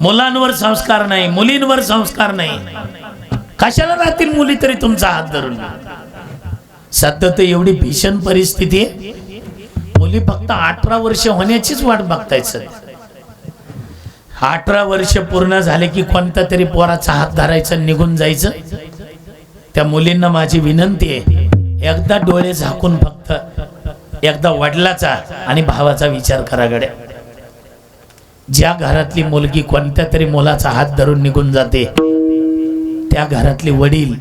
मुलांवर संस्कार नाही मुलींवर संस्कार नाही. कशाला राहतील मुली तरी तुमचा हात धरून? सध्या तर एवढी भीषण परिस्थिती आहे. मुली फक्त अठरा वर्ष होण्याचीच वाट बघतायत सर अठरा वर्ष पूर्ण झाले की कोणता तरी पोराचा हात धरायचा निघून जायचं? त्या मुलींना माझी विनंती आहे एकदा डोळे झाकून फक्त एकदा वडिलाचा आणि भावाचा विचार करा गड्या. ज्या घरातली मुलगी कोणत्या तरी मुलाचा हात धरून निघून जाते त्या घरातले वडील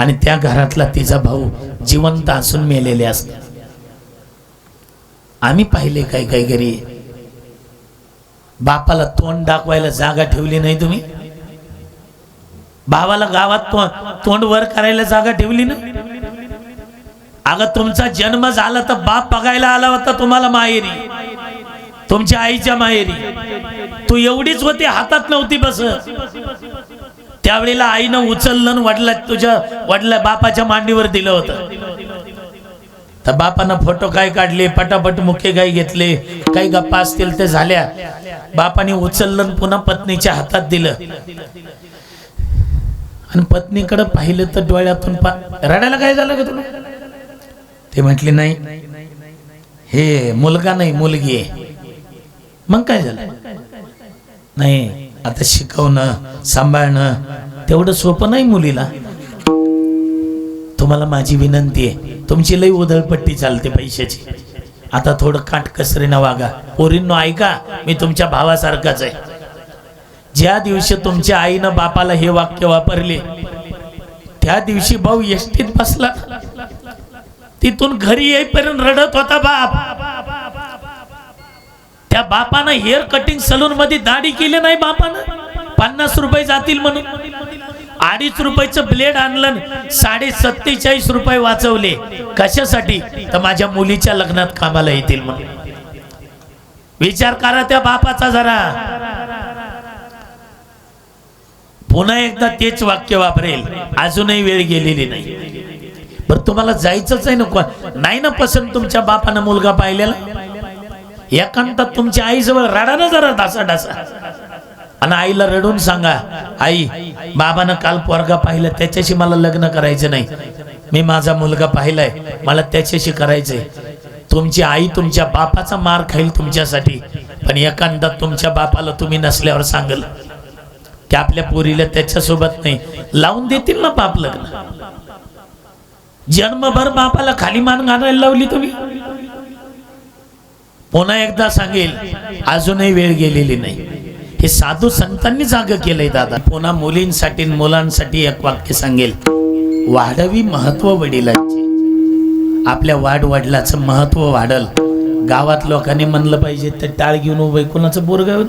आणि त्या घरातला तिचा भाऊ जिवंत असून मेलेले असतात. आम्ही पाहिले काय काय घरी. बापाला तोंड दाखवायला जागा ठेवली नाही तुम्ही? भावाला गावात तोंड तोंड वर करायला जागा ठेवली ना? अगं तुमचा जन्म झाला तर बाप बघायला आला होता तुम्हाला माहेरी. तुमच्या आईच्या माहेरी. तू एवढीच होती हातात नव्हती बस त्यावेळेला आईनं उचललं वडला तुझ्या वडला बापाच्या मांडीवर दिलं होतं. तर बापानं फोटो काय काढले पटापट मुख्य काय घेतले काही गप्पा असतील ते झाल्या. बापाने उचललं पुन्हा पत्नीच्या हातात दिलं. आणि पत्नीकडे पाहिलं तर डोळ्यातून पा रडायला काय झालं का तुला? ते म्हटले नाही हे मुलगा नाही मुलगी आहे. मग काय झालं? नाही आता शिकवणं सांभाळणं तेवढं सोपं नाही मुलीला. तुम्हाला माझी विनंती आहे तुमची लई उधळपट्टी चालते पैशाची. आता थोडं काटकसरीनं वागा. पोरींनो ऐका मी तुमच्या भावासारखाच आहे. ज्या दिवशी तुमच्या आईनं बापाला हे वाक्य वापरले त्या दिवशी भाऊ एसटीत बसला. तिथून घरी येईपर्यंत रडत होता बाप. त्या बापानं हेअर कटिंग सलून मध्ये दाढी केली नाही बापानं. पन्नास रुपये जातील म्हणून. अडीच रुपयाचं ब्लेड आणलं साडे सत्तेचाळीस रुपये वाचवले. कशासाठी? तर माझ्या मुलीच्या लग्नात कामाला येतील म्हणून. विचार करा त्या बापाचा जरा. पुन्हा एकदा तेच वाक्य वापरेल. अजूनही वेळ गेलेली नाही. बरं तुम्हाला जायचंच आहे नको नाही ना पसंत तुमच्या बापानं मुलगा पाहिलेला? एकांतात तुमच्या आईजवळ रडा ना जरा ढासा ढासा आणि आईला रडून सांगा आई बाबानं काल पोरगा पाहिलं त्याच्याशी मला लग्न करायचं नाही. मी माझा मुलगा पाहिलाय मला त्याच्याशी करायचंय. तुमची आई तुमच्या बापाचा मार खाईल तुमच्यासाठी पण एकांतात तुमच्या बापाला तुम्ही नसल्यावर सांगल. की आपल्या पोरीला त्याच्यासोबत नाही लावून देतील ना बाप लग्न. जन्मभर बापाला खाली मान घालायला लावली तुम्ही. पुन्हा एकदा सांगेल अजूनही वेळ गेलेली नाही. हे साधू संतांनी जाग केलंय दादा. पुन्हा मुलींसाठी मुलांसाठी एक वाक्य सांगेल. वाढवी महत्त्व वडिलांचे. आपल्या वाढ वडिलाचं महत्त्व वाढल. गावात लोकांनी म्हणलं पाहिजे ते टाळ घेऊन वैकुणाचं कोणाचं बोरग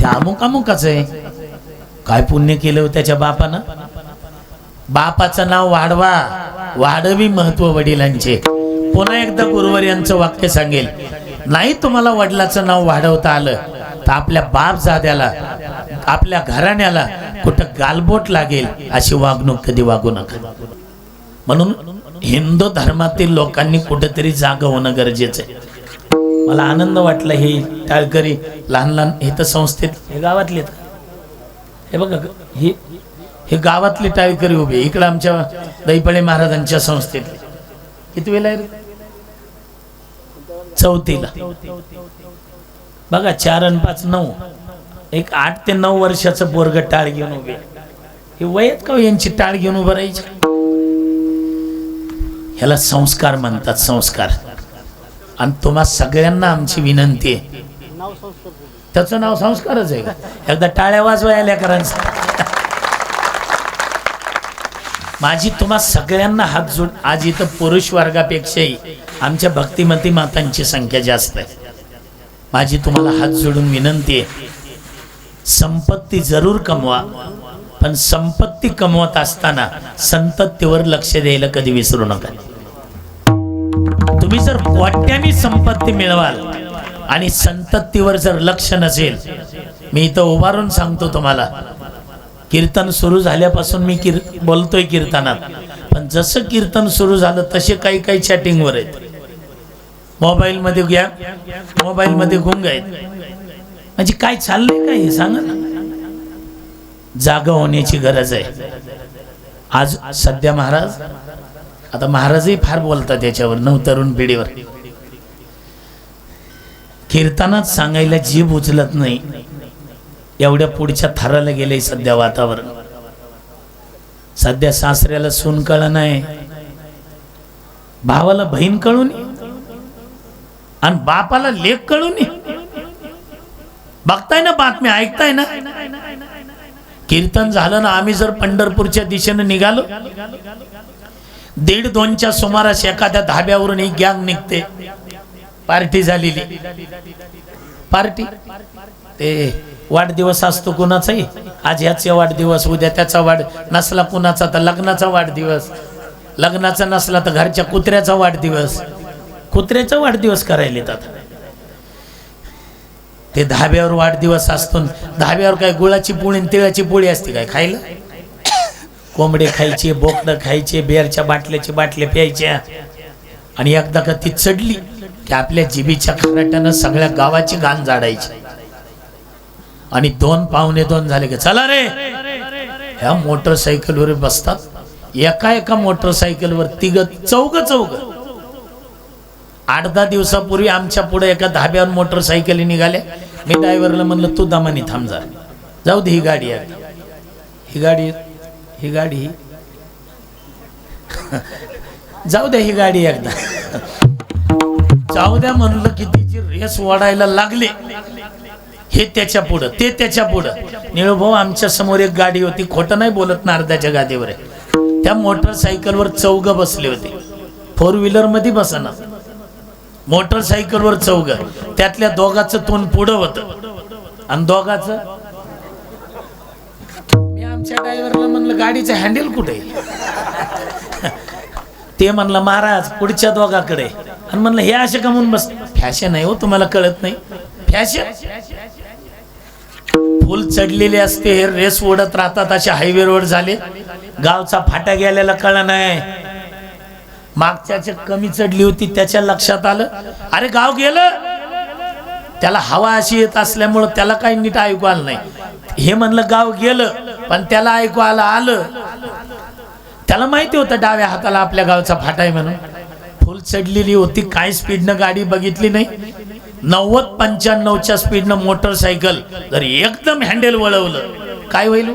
ते अमुक अमुकाच आहे. काय पुण्य केलं हो त्याच्या बापानं? बापाचं नाव वाढवा. वाढवी महत्त्व वडिलांचे. पुन्हा एकदा गुरुवर यांचं वाक्य सांगेल. नाही तुम्हाला वडिलाचं नाव वाढवता आलं तर आपल्या बाप जाद्याला आपल्या घराण्याला कुठं गालबोट लागेल अशी वागणूक कधी वागू नका. म्हणून हिंदू धर्मातील लोकांनी कुठेतरी जाग होणं गरजेचं आहे. मला आनंद वाटला हे टाळकरी लहान लहान हे तर संस्थेत हे गावातले आहेत. हे बघा हे हे गावातले टाळकरी उभे इकडे आमच्या दैपळे महाराजांच्या संस्थेत किती वेळ आहे रे? चौथीला. बघा चार आणि पाच नऊ. एक आठ ते नऊ वर्षाचं पोरग टाळ घेऊन उभे. हे वयत का हो यांची टाळ घेऊन उभं राहायची? ह्याला संस्कार म्हणतात संस्कार. आणि तुम्हा सगळ्यांना आमची विनंती आहे. त्याचं नाव संस्कारच आहे. का एकदा टाळ्या वाजवायला लेकरांचं माझी तुम्हा सगळ्यांना हात जोड. आज इथं पुरुष वर्गापेक्षाही आमच्या भक्तिमती मातांची संख्या जास्त आहे. माझी तुम्हाला हात जोडून विनंती आहे. संपत्ती जरूर कमवा पण संपत्ती कमवत असताना संततीवर लक्ष द्यायला कधी विसरू नका. तुम्ही जर वाट्याने संपत्ती मिळवाल आणि संततीवर जर लक्ष नसेल मी इथं उभारून सांगतो तुम्हाला कीर्तन सुरू झाल्यापासून मी कीर बोलतोय कीर्तनात. पण जसं कीर्तन सुरू झालं तसे काही काही चॅटिंगवर आहेत. मोबाईलमध्ये घ्या. मोबाईलमध्ये गुंग आहेत. म्हणजे काय चाललंय काय हे सांगा ना. जागा होण्याची गरज आहे. आज सध्या महाराज आता महाराजही फार बोलतात त्याच्यावर नव तरुण पिढीवर. कीर्तनात सांगायला जीभ उचलत नाही. एवढ्या पुढच्या थराला गेले सध्या वातावरण. सध्या सासऱ्याला सून कळ नाही. भावाला बहीण कळून आणि बापाला लेख कळून बघताय ना बातम्या ऐकताय ना? कीर्तन झालं ना आम्ही जर पंढरपूरच्या दिशेने निघालो दीड दोनच्या सुमारास एखाद्या धाब्यावरून एक गँग निघते. पार्टी झालेली. पार्टी? ते वाढदिवस असतो कुणाचाही? आज ह्याचा वाढदिवस उद्या त्याचा वाढ नसला कुणाचा तर लग्नाचा वाढदिवस. लग्नाचा नसला तर घरच्या कुत्र्याचा वाढदिवस. कुत्र्याचा वाढदिवस करायला येतात. ते धाब्यावर वाढदिवस असतो धाब्यावर काय गुळाची पोळी आणि तिळाची पोळी असते काय खायला? कोंबडे खायचे बोकडं खायचे बेअरच्या बाटल्याची बाटल्या प्यायच्या. आणि एकदा का ती चढली की आपल्या जिबीच्या खराट्यानं सगळ्या गावाची घाण जाडायची आणि दोन पाहुणे दोन झाले की चला रे. ह्या मोटरसायकलवर बसतात. एका एका मोटरसायकलवर तिघ चौग चौग आठ दहा दिवसापूर्वी आमच्या पुढे एका धाब्यावर मोटरसायकली निघाल्या. मी ड्रायव्हरला म्हणलं तू दमानी थांब जा. जाऊ दे ही गाडी आहे. ही गाडी ही गाडी. जाऊ द्या ही गाडी एकदा. जाऊ द्या म्हणलं की तिची रेस वाढायला लागली. हे त्याच्या पुढं ते त्याच्या पुढं. निळूभाऊ आमच्यासमोर एक गाडी होती खोटं नाही बोलत ना अर्ध्याच्या गादीवर. आहे. त्या मोटरसायकलवर चौग बसले होते. फोर व्हीलरमध्ये बसना. मोटरसायकलवर चौग त्यातल्या दोघाचं तोंड पुढं होतं. आणि दोघाचं? मी आमच्या ड्रायव्हरला म्हणलं गाडीचं हँडल कुठे ते म्हणलं महाराज पुढच्या दोघाकडे. आणि म्हणलं हे असे कमवून बस फॅशन आहे हो तुम्हाला कळत नाही. फॅशन फुल चढलेले असते हे रेस ओढत राहतात असे हायवे रोड झाले. गावचा फाटा गेलेला कळ नाही. मागच्याच्या कमी चढली होती त्याच्या लक्षात आलं. अरे गाव गेलं. त्याला हवा अशी येत असल्यामुळं त्याला काही नीट ऐकू आलं नाही. हे म्हणलं गाव गेलं पण त्याला ऐकू आलं आलं. त्याला माहिती होतं डाव्या हाताला आपल्या गावचा फाटा आहे म्हणून. फुल चढलेली होती काय स्पीडनं गाडी बघितली नाही. नव्वद पंच्याण्णवच्या स्पीडनं मोटरसायकल जर एकदम हँडल वळवलं काय होईल?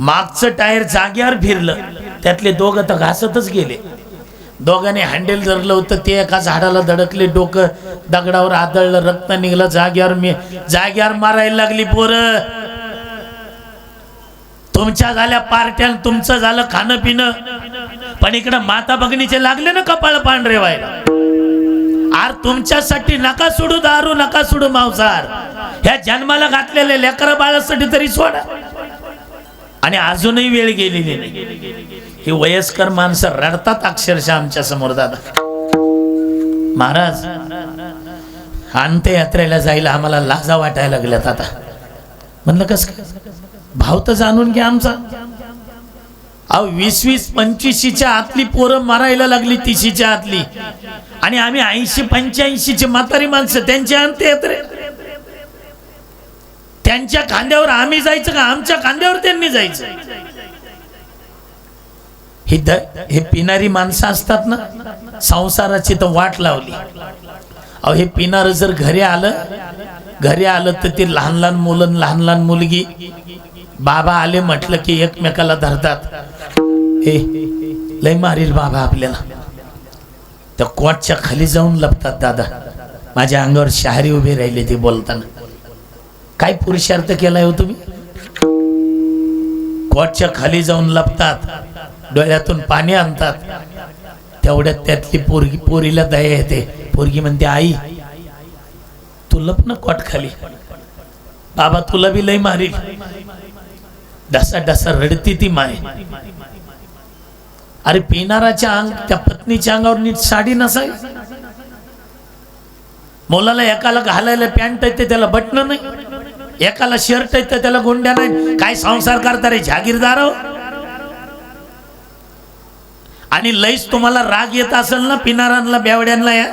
मागचं टायर जाग्यावर फिरलं त्यातले दोघं तर घासतच गेले. दोघांनी हँडल धरलं होतं ते एका झाडाला धडकले डोकं दगडावर आदळलं रक्त निघलं जाग्यावर मी जाग्यावर मारायला लागली पोरं. तुमच्या झाल्या पार्ट्या तुमचं झालं खाणं पिणं. पण इकडं माता भगिनीचे लागले ना कपाळ पांढरे व्हायला. आर तुमच्यासाठी नका सोडू दारू नका सोडू मांसाहार. ह्या जन्माला घातलेल्या लेकरा बाळासाठी तरी सोडा. आणि अजूनही वेळ गेलेली नाही. ही वयस्कर माणसं रडतात अक्षरशः आमच्यासमोर दादा. महाराज अंत्ययात्रेला जायला आम्हाला लाजा वाटायला लागल्यात आता. म्हणलं कस भाव तर जाणून घ्या आमचा. अहो वीस वीस पंचवीसच्या आतली पोरं मारायला लागली तिशीच्या आतली. आणि आम्ही ऐंशी पंच्याऐंशीचे म्हातारी माणसं त्यांच्या अंत्ययात्रे त्यांच्या खांद्यावर आम्ही जायचं का? आमच्या खांद्यावर त्यांनी जायचं. हे द हे पिणारी माणसं असतात ना संसाराची तर वाट लावली. अहो हे पिणार जर घरी आलं घरी आलं तर ते लहान लहान मुलं लहान लहान मुलगी. बाबा आले म्हटलं की एकमेकाला धरतात. हे लय मारील बाबा आपल्याला. त्या कोटच्या खाली जाऊन लपतात दादा. माझ्या अंगावर शहारी उभे राहिले ते बोलताना. काय पुरुषार्थ केलाय हो तुम्ही? कोटच्या खाली जाऊन लपतात. डोळ्यातून पाणी आणतात. तेवढ्यात त्यातली पोरगी पोरीला दया येते. पोरगी म्हणते आई तू लप ना कोट खाली. बाबा तुला बी लय मारील. डसा डसा रडती ती माय. अरे पिणाराच्या अंग त्या पत्नीच्या अंगावर नीट साडी नसाय. मुलाला एकाला घालायला पॅन्ट येते त्याला बटन नाही. एकाला शर्ट येते त्याला गुंड्या नाही. काय संसार करता रे जागीरदार हो? आणि लईच तुम्हाला राग येत असेल ना पिणाऱ्यांना बेवड्यांना या?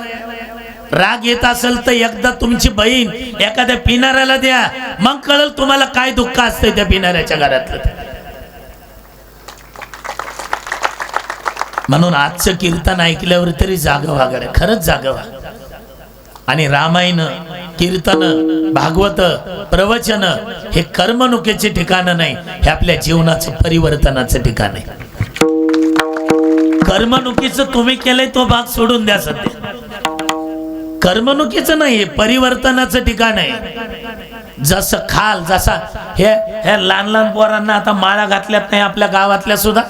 राग येत असेल तर एकदा तुमची बहीण एखाद्या पिणाऱ्याला द्या. मग कळल तुम्हाला काय दुःख असतंय त्या पिणाऱ्याच्या घरातलं. म्हणून आजचं कीर्तन ऐकल्यावर तरी जाग वागड खरंच जाग व्हा आणि रामायण कीर्तन भागवत प्रवचन हे कर्मणुकीचे ठिकाण नाही हे आपल्या जीवनाचं परिवर्तनाचं ठिकाण आहे. कर्मणुकीचं तुम्ही केलंय तो भाग सोडून द्या सध्या. कर्मणुकीचं नाही हे परिवर्तनाचं ठिकाण आहे. जसं खाल जसा हे हे लहान लहान पोरांना आता माळा घातल्यात नाही आपल्या गावातल्या सुद्धा?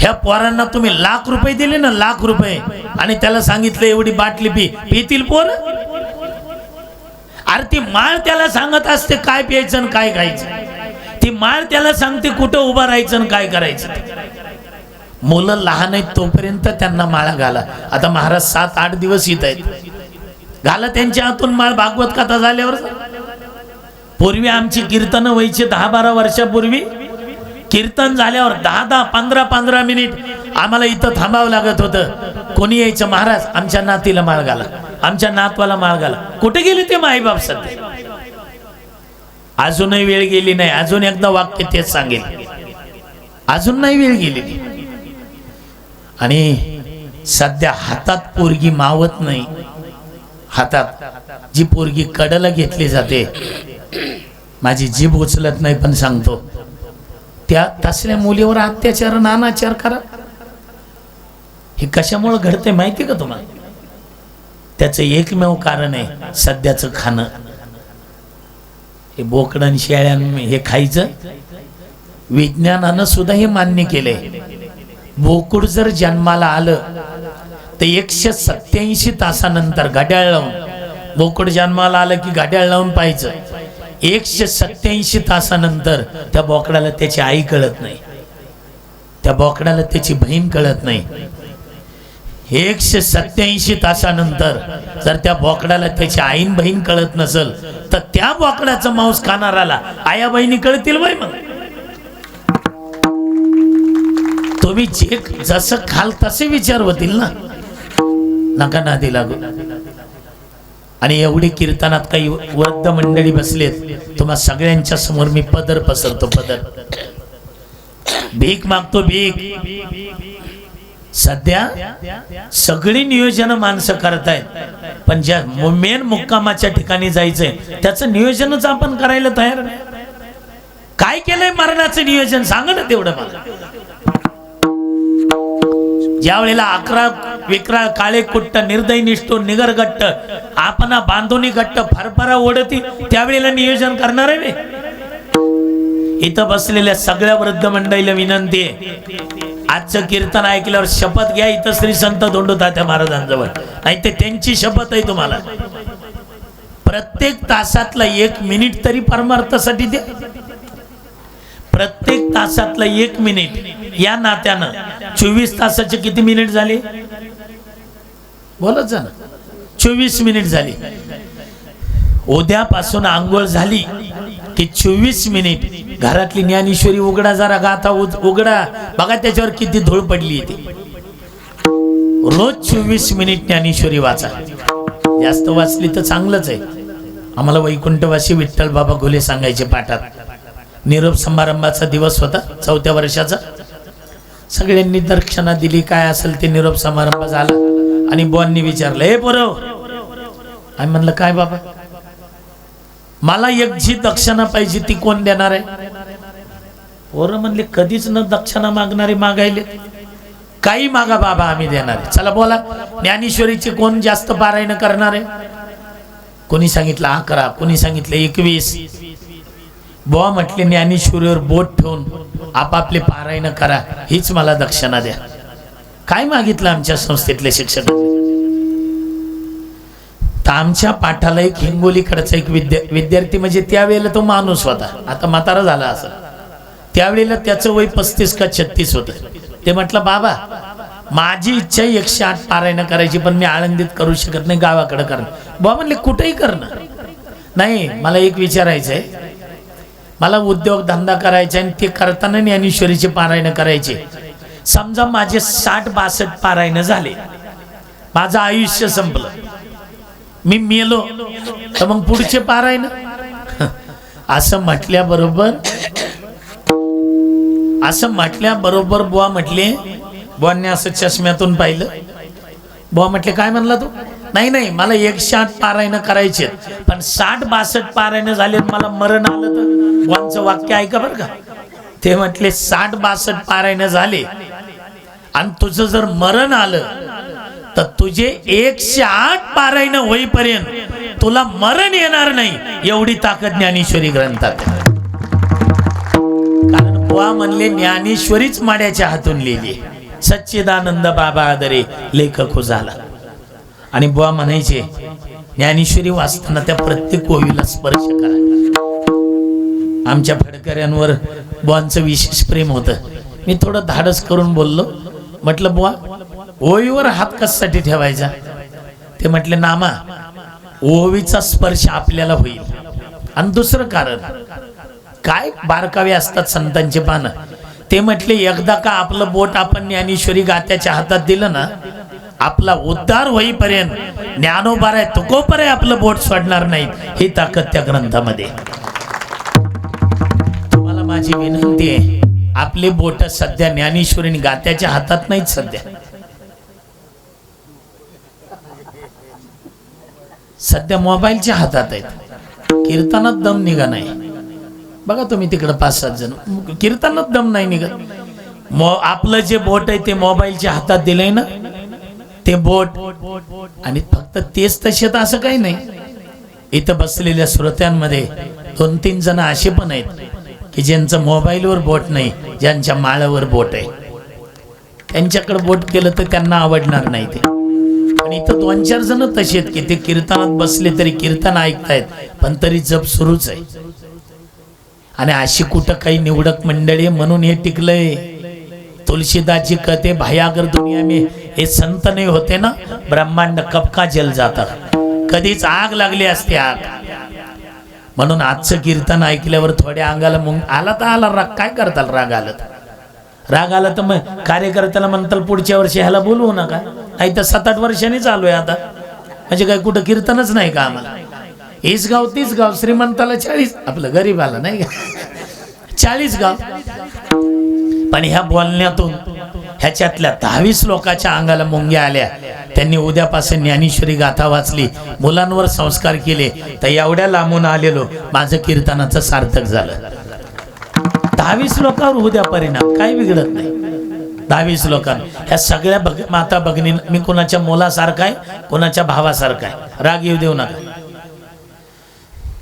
ह्या पोरांना तुम्ही लाख रुपये दिले ना लाख रुपये. आणि त्याला सांगितलं एवढी बाटली पी. पितील पोर? अरे ती माळ त्याला सांगत असते काय प्यायचं आणि काय खायचं. ती माळ त्याला सांगते कुठं उभं राहायचं आणि काय करायचं. मुलं लहान आहेत तोपर्यंत त्यांना माळा घाला. आता महाराज सात आठ दिवस येत आहेत. घाला त्यांच्या हातून माळ भागवत कथा झाल्यावर. पूर्वी आमची कीर्तन व्हायची दहा बारा वर्षापूर्वी. कीर्तन झाल्यावर दहा दहा पंधरा पंधरा मिनिट आम्हाला इथं थांबावं लागत होतं. कोणी यायचं? महाराज आमच्या नातीला माळ घाला. आमच्या नातवाला माळ घाला. कुठे गेले ते माईबाप सध्या? अजूनही वेळ गेली नाही. अजून एकदा वाक्य तेच सांगेल. अजून नाही वेळ गेलेली आणि सध्या हातात पोरगी मावत नाही. हातात जी पोरगी कडला घेतली जाते माझी जीभ उचलत नाही पण सांगतो. त्या तसल्या मुलीवर अत्याचार नानाचार करा. हे कशामुळे घडते माहिती का तुम्हाला? त्याचं एकमेव कारण आहे सध्याचं खाणं. हे बोकडन शेळ्यान हे खायचं. विज्ञानानं सुद्धा हे मान्य केलंय. बोकुड जर जन्माला आलं तर एकशे सत्याऐंशी तासानंतर घड्याळ लावून बोकुड जन्माला आलं की घड्याळ लावून पाहायचं. एकशे सत्याऐंशी तासानंतर त्या बोकडाला त्याची आई कळत नाही. त्या बोकडाला त्याची बहीण कळत नाही. एकशे सत्याऐंशी तासानंतर जर त्या बोकडाला त्याची आईन बहीण कळत नसल तर त्या बोकडाचं मांस खाणाराला आया बहिणी कळतील बाई मग. तुम्ही जे जसं खाल तसे विचार होतील ना. नका नादी लागू. आणि एवढी कीर्तनात काही वृद्ध मंडळी बसलेत तुम्हा सगळ्यांच्या समोर मी पदर पसरतो पदर. भीक मागतो भीक. सध्या सगळी नियोजन माणसं करतायत पण ज्या मेन मुक्कामाच्या ठिकाणी जायचंय त्याचं नियोजनच आपण करायला तयार नाही. काय केलंय मरणाचं नियोजन? सांग ना तेवढं मला. ज्या वेळेला अकरा विक्राळ काळे कुट्ट निर्दय निष्ठो निगरगट्ट आपणा बांधोनी गट्ट फरफरा ओढती त्यावेळेला नियोजन करणार आहे इथं बसलेल्या सगळ्या वृद्ध मंडळीला विनंती आहे. आजचं कीर्तन ऐकल्यावर शपथ घ्या इथं श्री संत दोंडोतात्या महाराजांजवळ. नाही ते त्यांची शपथ आहे तुम्हाला. प्रत्येक तासातला एक मिनिट तरी परमार्थासाठी द्या. प्रत्येक तासातला एक मिनिट. या नात्यानं चोवीस तासाचे किती मिनिट झाले? बोलत जा ना. चोवीस मिनिट झाली. उद्यापासून आंघोळ झाली की चोवीस मिनिट घरातली ज्ञानेश्वरी उघडा जरा गाथा उघडा. बघा त्याच्यावर किती धूळ पडली ती. रोज चोवीस मिनिट ज्ञानेश्वरी वाचा. जास्त वाचली तर चांगलंच आहे. आम्हाला वैकुंठवासी विठ्ठल बाबा घोले सांगायचे पाठात. निरोप समारंभाचा दिवस होता चौथ्या वर्षाचा. सगळ्यांनी दर्शना दिली काय असेल ते निरोप समारंभ झाला. आणि बॉननी विचारलं हे पोरव आम्ही म्हणलं काय बाबा? मला एक जी दक्षिणा पाहिजे ती कोण देणार आहे? पोरं म्हणले कधीच न दक्षिणा मागणारे मागायले काही मागा बाबा आम्ही देणार आहे. चला बोला ज्ञानेश्वरीचे कोण जास्त पारायण करणार आहे? कोणी सांगितलं अकरा. कोणी सांगितलं एकवीस. बुवा म्हटले ज्ञानेश्वरीवर बोट ठेवून आपापले पारायण करा हीच मला दक्षिणा द्या. काय मागितलं आमच्या संस्थेतले शिक्षण तर आमच्या पाठाला एक हिंगोलीकडचा एक विद्या विद्यार्थी म्हणजे त्यावेळेला तो माणूस होता. आता म्हातारा झाला असं. त्यावेळेला त्याचं वय पस्तीस का छत्तीस होतं. ते म्हटलं बाबा माझी इच्छा एकशे आठ पारायण करायची पण मी आळंदीत करू शकत नाही गावाकडे करणं. बाबा म्हणले कुठेही करणं. नाही मला एक विचारायचं आहे मला उद्योग धंदा करायचा आणि ते करताना ज्ञानेश्वरीचे पारायण करायचे. समजा माझे साठ बासष्ट पारायण झाले माझं आयुष्य संपलं. मी मेलो तर मग पुढचे पारायण? असं म्हटल्याबरोबर असं म्हटल्याबरोबर बुवा म्हटले बुवांनी असं चष्म्यातून पाहिलं. बुवा म्हटले काय म्हणला तू? नाही नाही मला एकशे आठ पारायण करायचे पण साठ बासष्ट पारायण झाले मला मरण आलं तर बुवांचं वाक्य ऐका बरं का. ते म्हटले साठ बासष्ट पारायण झाले आणि तुझं जर मरण आलं तर तुझे एकशे आठ पारायण होईपर्यंत तुला मरण येणार नाही एवढी ताकद ज्ञानेश्वरी ग्रंथात कारण बुवा म्हणले ज्ञानेश्वरीच माड्याच्या हातून लिहिली. सच्चिदानंद बाबा आदरे लेखक हो झाला. आणि बुवा म्हणायचे ज्ञानेश्वरी वाचताना त्या प्रत्येक कोवीला स्पर्श करा. आमच्या फडकऱ्यांवर बुवांचं विशेष प्रेम होतं. मी थोडं धाडस करून बोललो. म्हटलं बुवा ओवीवर हात कशासाठी ठेवायचा? ते म्हटले नामा ओवीचा स्पर्श आपल्याला होईल. आणि दुसरं कारण काय बारकावे असतात संतांचे पानं? ते म्हटले एकदा का आपलं बोट आपण ज्ञानेश्वरी गात्याच्या हातात दिलं ना आपला उद्धार होईपर्यंत ज्ञानोबार आहे तुकोपर आहे आपलं बोट सोडणार नाही ही ताकद त्या ग्रंथामध्ये. तुम्हाला माझी विनंती आहे आपले बोट सध्या ज्ञानेश्वरी गात्याच्या हातात नाहीत सध्या. सध्या मोबाईलच्या हातात आहेत. कीर्तनात दम निघा नाही बघा तुम्ही तिकडं पाच सात जण. कीर्तनात दम नाही निघत. मो आपलं जे बोट आहे ते मोबाईलच्या हातात दिलंय ना? ते बोट. आणि फक्त तेच तसे तर असं काही नाही. इथं बसलेल्या श्रोत्यांमध्ये दोन तीन जण असे पण आहेत. की ज्यांचं मोबाईलवर बोट नाही ज्यांच्या माळावर बोट आहे. त्यांच्याकडे बोट केलं तर त्यांना आवडणार नाही ते. पण इथं दोन चार जण तसे आहेत की ते कीर्तनात बसले तरी कीर्तन ऐकतायत पण तरी जप सुरूच आहे. आणि अशी कुठं काही निवडक मंडळी म्हणून हे टिकलंय. तुलसीदासची कथे भयागर दुनिया में हे संत नाही होते ना ब्रह्मांड कपका जल जातात कधीच आग लागली असते आग. म्हणून आजचं कीर्तन ऐकल्यावर थोड्या अंगाला मग आला तर आला राग. काय करताल राग आला तर? राग आला तर मग कार्यकर्त्याला म्हणताल पुढच्या वर्षी ह्याला बोलवू नका. नाही तर सात आठ वर्षांनी चालू आहे आता. म्हणजे काय कुठं कीर्तनच नाही का आम्हाला? हीच गाव तीच गाव श्रीमंताला चाळीस आपलं गरीब आलं नाही का? चाळीस गाव. पण ह्या बोलण्यातून ह्याच्यातल्या दहावीस लोकांच्या अंगाला मुंग्या आल्या. त्यांनी उद्यापासून ज्ञानेश्वरी गाथा वाचली. मुलांवर संस्कार केले. तर एवढ्या लांबून आलेलो माझं कीर्तनाचं सार्थक झालं. दहावीस लोकांवर उद्या परिणाम काही बिघडत नाही. दहावीस लोकांना ह्या सगळ्या बग माता भगिनी मी कोणाच्या मुलासारखा आहे? कोणाच्या भावासारखा आहे? राग येऊ देऊ नका.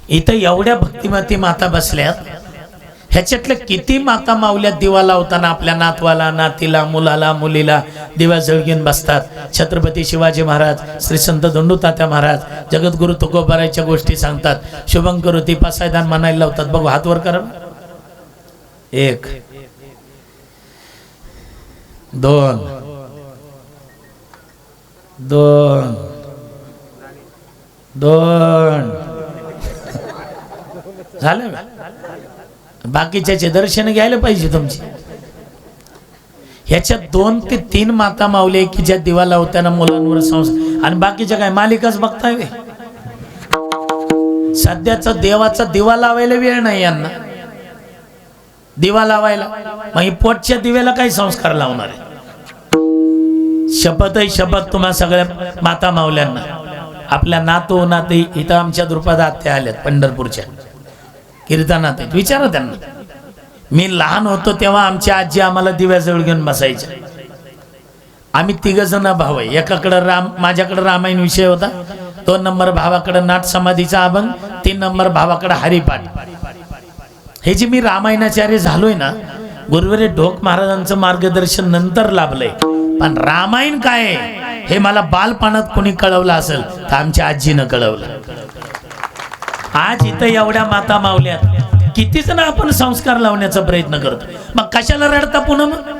इथं एवढ्या भक्तिमती माता बसल्यात ह्याच्यातल्या किती माता माऊल्यात दिवा लावताना आपल्या नातवाला नातीला मुलाला मुलीला. दिवा जळगीन बसतात. छत्रपती शिवाजी महाराज श्री संत दंडुतात्या महाराज जगद्गुरु तुकोबारायच्या गोष्टी सांगतात. शुभं करोती पासायदान म्हणायला लावतात. बघू हात वर करा एक दोन दोन दोन. झालं बाकीच्याचे दर्शन घ्यायला पाहिजे तुमचे. ह्याच्यात दोन ते तीन माता मावले की ज्या दिवा लावताना मुलांवर संस्कार आणि बाकीच्या काय मालिकाच बघताय सध्याचा देवाचा दिवा लावायला वेळ नाही यांना. दिवा लावायला. मग पोटच्या दिव्याला काही संस्कार लावणार आहे? शपथ आहे शपथ तुम्हा सगळ्या माता मावल्यांना आपल्या नातू नाते इथं आमच्या द्रुपद आत्या आल्यात पंढरपूरच्या. कीर्तनात आहेत. विचारा त्यांना. मी लहान होतो तेव्हा आमची आजी आम्हाला दिव्याजवळ घेऊन बसायच्या. आम्ही तिघ जण भाव आहे. एकाकडं राम माझ्याकडं रामायण विषय होता. दोन नंबर भावाकडं नाट समाधीचा अभंग तीन नंबर भावाकडं हरिपाठ. हे जे मी रामायणाचार्य झालोय ना गुरुवारी ढोक महाराजांचं मार्गदर्शन नंतर लाभलंय. पण रामायण काय? आहे हे मला बालपणात कोणी कळवलं असेल तर आमच्या आजीनं कळवलं. आज इथं एवढ्या माता मावल्यात किती जण आपण संस्कार लावण्याचा प्रयत्न करतो. मग कशाला रडता पुन्हा मग?